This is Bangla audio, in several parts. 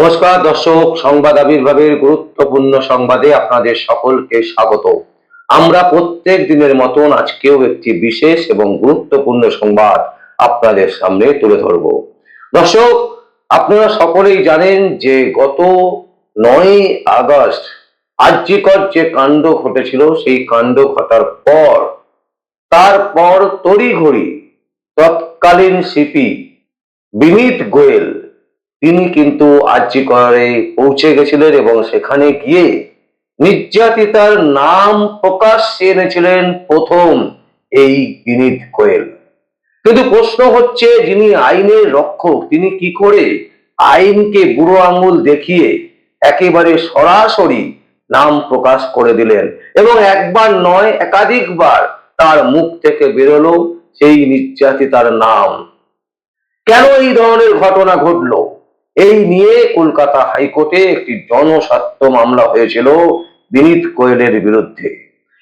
নমস্কার, দর্শক, সংবাদ আবির্ভাবের গুরুত্বপূর্ণ সংবাদে আপনাদের সকলকে স্বাগত। আমরা প্রত্যেক দিনের মতন আজকেও একটি বিশেষ এবং গুরুত্বপূর্ণ সংবাদ আপনাদের সামনে তুলে ধরব। দর্শক, আপনারা সকলেই জানেন যে গত নয় আগস্ট আর্যিকর যে কাণ্ড ঘটেছিল, সেই কাণ্ড ঘটার পর, তারপর তড়িঘড়ি তৎকালীন সিপি বিনীত গোয়েল তিনি কিন্তু আর্যিকরে পৌঁছে গেছিলেন এবং সেখানে গিয়ে নির্যাতিতার নাম প্রকাশ্যে এনেছিলেন প্রথম এই বিনীত গোয়েল কিন্তু প্রশ্ন হচ্ছে, যিনি আইনের রক্ষক, তিনি কি করে আইনকে বুড়ো আঙুল দেখিয়ে একেবারে সরাসরি নাম প্রকাশ করে দিলেন? এবং একবার নয়, একাধিকবার তার মুখ থেকে বেরোলো সেই নির্যাতিতার নাম। কেন এই ধরনের ঘটনা ঘটলো? এই নিয়ে কলকাতা হাইকোর্টে একটি জনস্বার্থ মামলা হয়েছিল বিনীত কোয়েলের বিরুদ্ধে।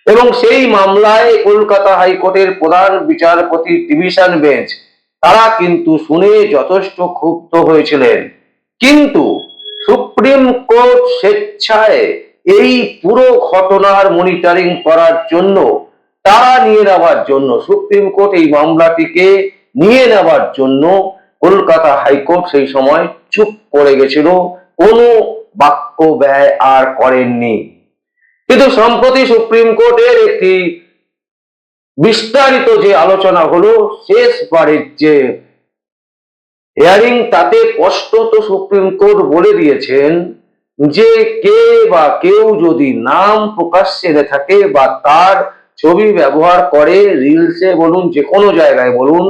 এবং সেই মামলায় কলকাতা হাইকোর্টের প্রধান বিচারপতি ডিভিশন বেঞ্চ, তারা কিন্তু শুনে যথেষ্ট ক্ষুব্ধ হয়েছিলেন। কিন্তু সুপ্রিম কোর্ট স্বেচ্ছায় এই পুরো ঘটনার মনিটরিং করার জন্য, তারা নিয়ে নেওয়ার জন্য, সুপ্রিম কোর্ট এই মামলাটিকে নিয়ে নেওয়ার জন্য কলকাতা হাইকোর্ট সেই সময় চুপ করে গেছিল। কোনো বাক্য ব্যয় আর করেননি। কিন্তু সম্প্রতি সুপ্রিম কোর্টের একটি বিস্তারিত যে আলোচনা হলো, শেষবারের যে হিয়ারিং তাতে স্পষ্টত সুপ্রিম কোর্ট বলে দিয়েছেন যে কে বা কেউ যদি নাম প্রকাশ্যে এনে থাকে বা তার ছবি ব্যবহার করে রিলসে বলুন যে কোনো জায়গায় বলুন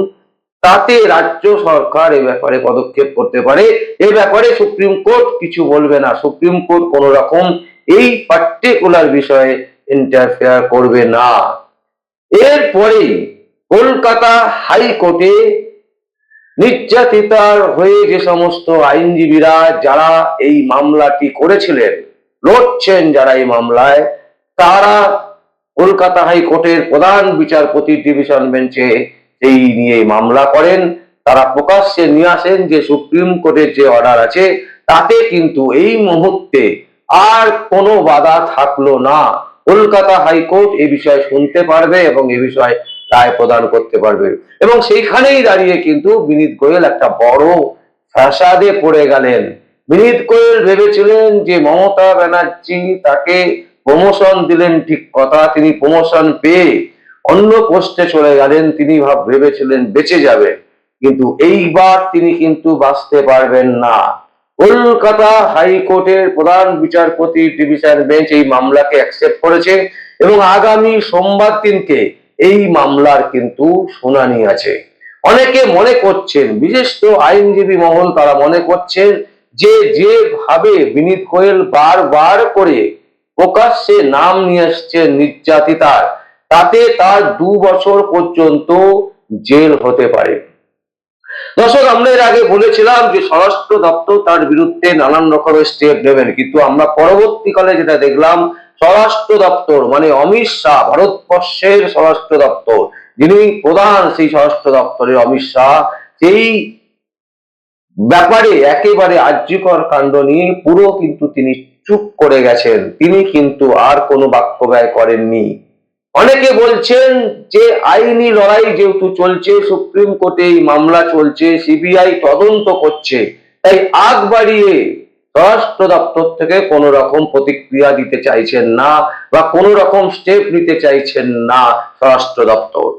তাতে রাজ্য সরকার এ ব্যাপারে পদক্ষেপ করতে পারে। এ ব্যাপারে সুপ্রিম কোর্ট কিছু বলবে না। সুপ্রিম কোর্ট কোন রকম এই পার্টিকুলার বিষয়ে ইন্টারফেয়ার করবে না। এরপরে কলকাতা হাইকোর্টে নির্যাতিতার হয়ে যে সমস্ত আইনজীবীরা যারা এই মামলাটি করেছিলেন, লড়ছেন যারা এই মামলায়, তারা কলকাতা হাইকোর্টের প্রধান বিচারপতি ডিভিশন বেঞ্চে এই নিয়ে মামলা করেন। তারা প্রকাশ্যে নিয়ে আসেন যে সুপ্রিম কোর্টের যে অর্ডার আছে, তাতে কিন্তু এই মুহূর্তে আর কোনো বাধা থাকল না। কলকাতা হাইকোর্ট এই বিষয়ে শুনতে পারবে এবং এ বিষয়ে রায় প্রদান করতে পারবে। এবং সেইখানেই দাঁড়িয়ে কিন্তু বিনীত গোয়েল একটা বড় ফ্যাসাদে পড়ে গেলেন। বিনীত গোয়েল ভেবেছিলেন যে মমতা ব্যানার্জি তাকে প্রমোশন দিলেন ঠিক কথা, তিনি প্রমোশন পেয়ে অন্য পোস্টে চলে গেলেন, তিনি ভাব ভেবেছিলেন বেঁচে যাবে। কিন্তু এইবার তিনি কিন্তু বাঁচতে পারবেন না। কলকাতা হাইকোর্টের প্রধান বিচারপতি ডিভিশন বেঞ্চ এই মামলাকে অ্যাকসেপ্ট করেছে এবং আগামী সোমবার দিনকে এই মামলার কিন্তু শুনানি আছে। অনেকে মনে করছেন বিশিষ্ট আইনজীবী মহল তারা মনে করছেন যে যেভাবে বিনীত গোয়েল বারবার করে প্রকাশ্যে নাম নিয়ে আসছে নির্যাতিতার তাতে তার দু বছর পর্যন্ত জেল হতে পারে। দর্শক, আমরা এর আগে বলেছিলাম যে স্বরাষ্ট্র দপ্তর তার বিরুদ্ধে নানান রকমের স্টেপ নেবেন, কিন্তু আমরা পরবর্তীকালে যেটা দেখলাম, স্বরাষ্ট্র দপ্তর মানে অমিত শাহ, ভারতবর্ষের স্বরাষ্ট্র দপ্তর, যিনি প্রধান সেই স্বরাষ্ট্র দপ্তরের অমিত শাহ, সেই ব্যাপারে একেবারে আর্যকর কাণ্ড নিয়ে পুরো কিন্তু তিনি চুপ করে গেছেন। তিনি কিন্তু আর কোনো বাক্য ব্যয় করেননি। অনেকে বলছেন যে আইনি লড়াই যেহেতু চলছে, সুপ্রিম কোর্টে এই মামলা চলছে, সিবিআই তদন্ত করছে, তাই আগ বাড়িয়ে স্বরাষ্ট্র দপ্তর থেকে কোন রকম প্রতিক্রিয়া দিতে চাইছেন না বা কোন রকম স্টেপ নিতে চাইছেন না স্বরাষ্ট্র দপ্তর।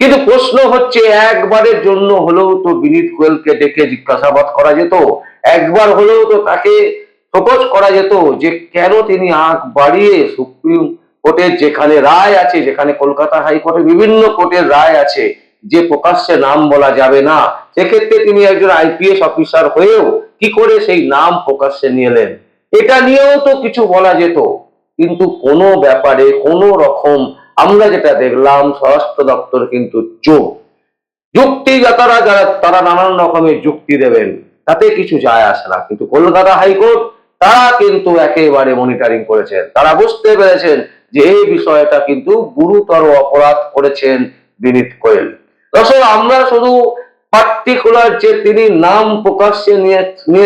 কিন্তু প্রশ্ন হচ্ছে, একবারের জন্য হলেও তো বিনীত গোয়েলকে ডেকে জিজ্ঞাসাবাদ করা যেত, একবার হলেও তো তাকে প্রপোজ করা যেত যে কেন তিনি আগ বাড়িয়ে সুপ্রিম কোর্টের যেখানে রায় আছে, যেখানে কলকাতা হাইকোর্টে বিভিন্ন কোর্টের রায় আছে, যে প্রকাশ্যে নাম বলা যাবে না, সেক্ষেত্রে তিনি একজন আইপিএস অফিসার হয়েও কি করে সেই নাম প্রকাশ্যে নিয়ে এলেন? এটা নিয়েও তো কিছু বলা যেত, কিন্তু কোনো ব্যাপারে কোনো রকম আমরা যেটা দেখলাম, স্বরাষ্ট্র দপ্তর কিন্তু চোখ যুক্তিদাতারা যারা, তারা নানান রকমের যুক্তি দেবেন, তাতে কিছু যায় আসে না। কিন্তু কলকাতা হাইকোর্ট, তারা কিন্তু একেবারে মনিটরিং করেছেন। তারা বুঝতে পেরেছেন যে এই বিষয়টা কিন্তু গুরুতর অপরাধ করেছেন বিনীত কোয়েল দর্শক, আমরা শুধু পার্টিকুলার যে তিনি নাম প্রকাশ্যে নিয়ে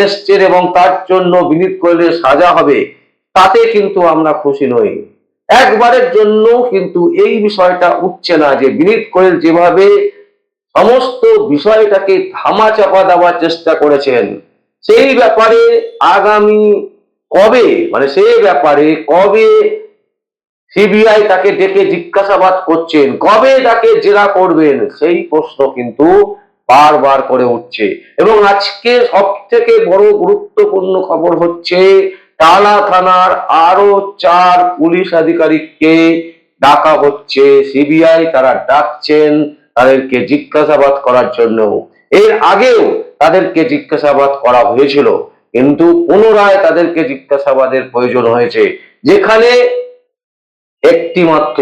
এসছেন এবং তার জন্য বিনীত করলে সাজা হবে, তাতে কিন্তু আমরা খুশি নই। একবারের জন্য কিন্তু এই বিষয়টা উঠছে না যে বিনীত কোয়েল যেভাবে সমস্ত বিষয়টাকে ধামা চাপা দেওয়ার চেষ্টা করেছেন, সেই ব্যাপারে আগামী কবে মানে সেই ব্যাপারে কবে সিবিআই তাকে ডেকে জিজ্ঞাসাবাদ করছেন, কবে তাকে জেরা করবেন? সেই প্রশ্ন কিন্তু বারবার করে উঠছে। এবং আজকে সব থেকে বড় গুরুত্বপূর্ণ খবর হচ্ছে টালা থানার আরও চার পুলিশ আধিকারিককে ডাকা হচ্ছে। সিবিআই তারা ডাকছেন তাদেরকে জিজ্ঞাসাবাদ করার জন্য। এর আগেও তাদেরকে জিজ্ঞাসাবাদ করা হয়েছিল, কিন্তু পুনরায় তাদেরকে জিজ্ঞাসাবাদের প্রয়োজন হয়েছে। যেখানে একটি মাত্র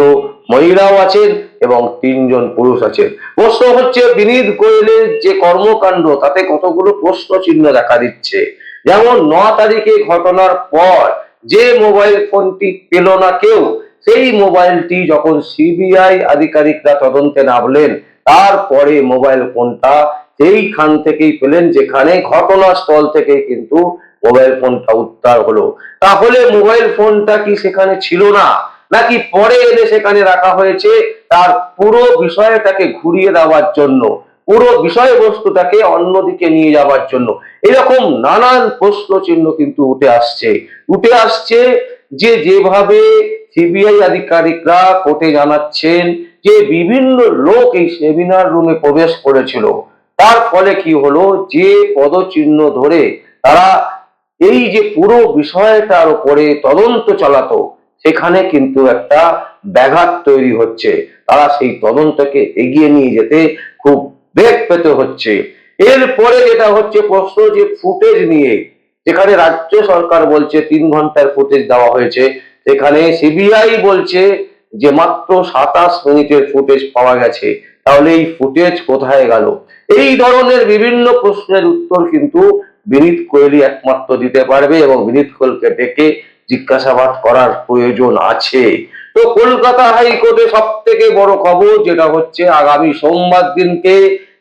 মহিলাও আছেন এবং তিনজন পুরুষ আছেন। প্রশ্ন হচ্ছে, বিনীত গোয়েলের যে কর্মকাণ্ড, তাতে কতগুলো প্রশ্ন চিহ্ন দেখা দিচ্ছে? যেমন, ন তারিখে ঘটনার পর যে মোবাইল ফোনটি পেল না কেউ, সেই মোবাইলটি যখন সিবিআই আধিকারিকরা তদন্তে নামলেন, তারপরে মোবাইল ফোনটা সেইখান থেকেই পেলেন, যেখানে ঘটনাস্থল থেকে কিন্তু মোবাইল ফোনটা উদ্ধার হলো। তাহলে মোবাইল ফোনটা কি সেখানে ছিল না? নাকি পরে এনে সেখানে রাখা হয়েছে? তার পুরো বিষয়টাকে ঘুরিয়ে দেওয়ার জন্য, পুরো বিষয়বস্তুটাকে অন্যদিকে নিয়ে যাওয়ার জন্য। এরকম নানান প্রশ্ন চিহ্ন কিন্তু উঠে আসছে। উঠে আসছে যে যেভাবে সিবিআই আধিকারিকরা কোর্টে জানাচ্ছেন যে বিভিন্ন লোক এই সেমিনার রুমে প্রবেশ করেছিল। তার ফলে কি হলো? যে পদচিহ্ন ধরে তারা এই যে পুরো বিষয়টার উপরে তদন্ত চালাতো সেখানে কিন্তু একটা ব্যাঘাত তৈরি হচ্ছে। তারা সেই তদন্তকে এগিয়ে নিয়ে যেতে খুব বেগ পেতে হচ্ছে। এরপরে যেটা হচ্ছে প্রশ্ন যে ফুটেজ নিয়ে, যেখানে রাজ্য সরকার বলছে তিন ঘণ্টার ফুটেজ দেওয়া হয়েছে, সেখানে সিবিআই বলছে যে মাত্র সাতাশ মিনিটের ফুটেজ পাওয়া গেছে। তাহলে এই ফুটেজ কোথায় গেল? এই ধরনের বিভিন্ন প্রশ্নের উত্তর কিন্তু বিনীত কোহলি একমাত্র দিতে পারবে এবং বিনীত কোহলকে ডেকে জিজ্ঞাসাবাদ করার প্রয়োজন আছে। তো কলকাতা হাইকোর্টে সব থেকে বড় খবর যেটা হচ্ছে, আগামী সোমবার দিনকে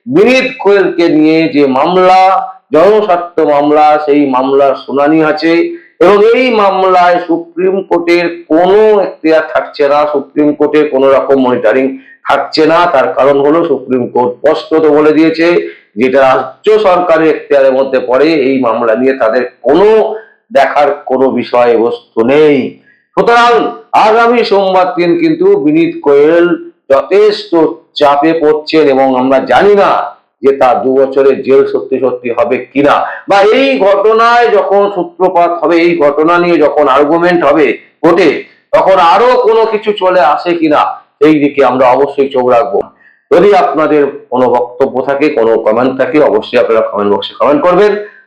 বিনীত কোয়েলকে নিয়ে যে মামলা, জনস্বার্থ মামলা, সেই মামলার শুনানি আছে। এবং এই মামলায় সুপ্রিম কোর্টের কোনো এখতিয়ার থাকছে না, সুপ্রিম কোর্টের কোনো রকম মনিটরিং থাকছে না। তার কারণ হলো সুপ্রিম কোর্ট স্পষ্টত বলে দিয়েছে, যেটা রাজ্য সরকারের এখতিয়ারের মধ্যে পড়ে, এই মামলা নিয়ে তাদের কোনো দেখার কোনো বিষয়বস্তু নেই। সুতরাং আগামী সোমবার দিন কিন্তু বিনীত কোয়েল যথেষ্ট চাপে পড়ছেন এবং আমরা জানি না যে তার দু বছরের জেল সত্যি সত্যি হবে কিনা। বা এই ঘটনায় যখন সূত্রপাত হবে, এই ঘটনা নিয়ে যখন আর্গুমেন্ট হবে কোর্টে, তখন আরও কোনো কিছু চলে আসে কিনা, সেই দিকে আমরা অবশ্যই চোখ রাখব। যদি আপনাদের কোনো বক্তব্য থাকে, কোনো কমেন্ট থাকে, অবশ্যই আপনারা কমেন্ট বক্সে কমেন্ট করবেন।